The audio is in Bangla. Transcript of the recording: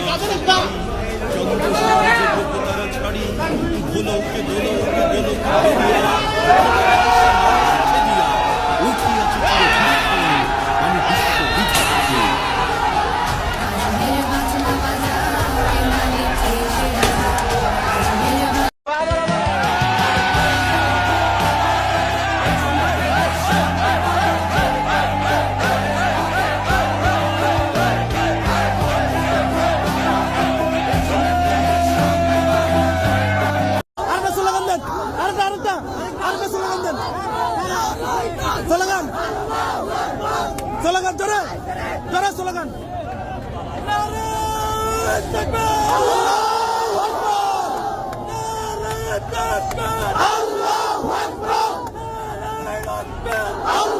কাদের একটা? চন্দ্র ছাড়ি ভোলকে দোলকে দোলকে আরেকটা স্লোগান দেন। স্লোগান স্লোগান জোরে। জোরে স্লোগান আল্লাহ আল্লাহ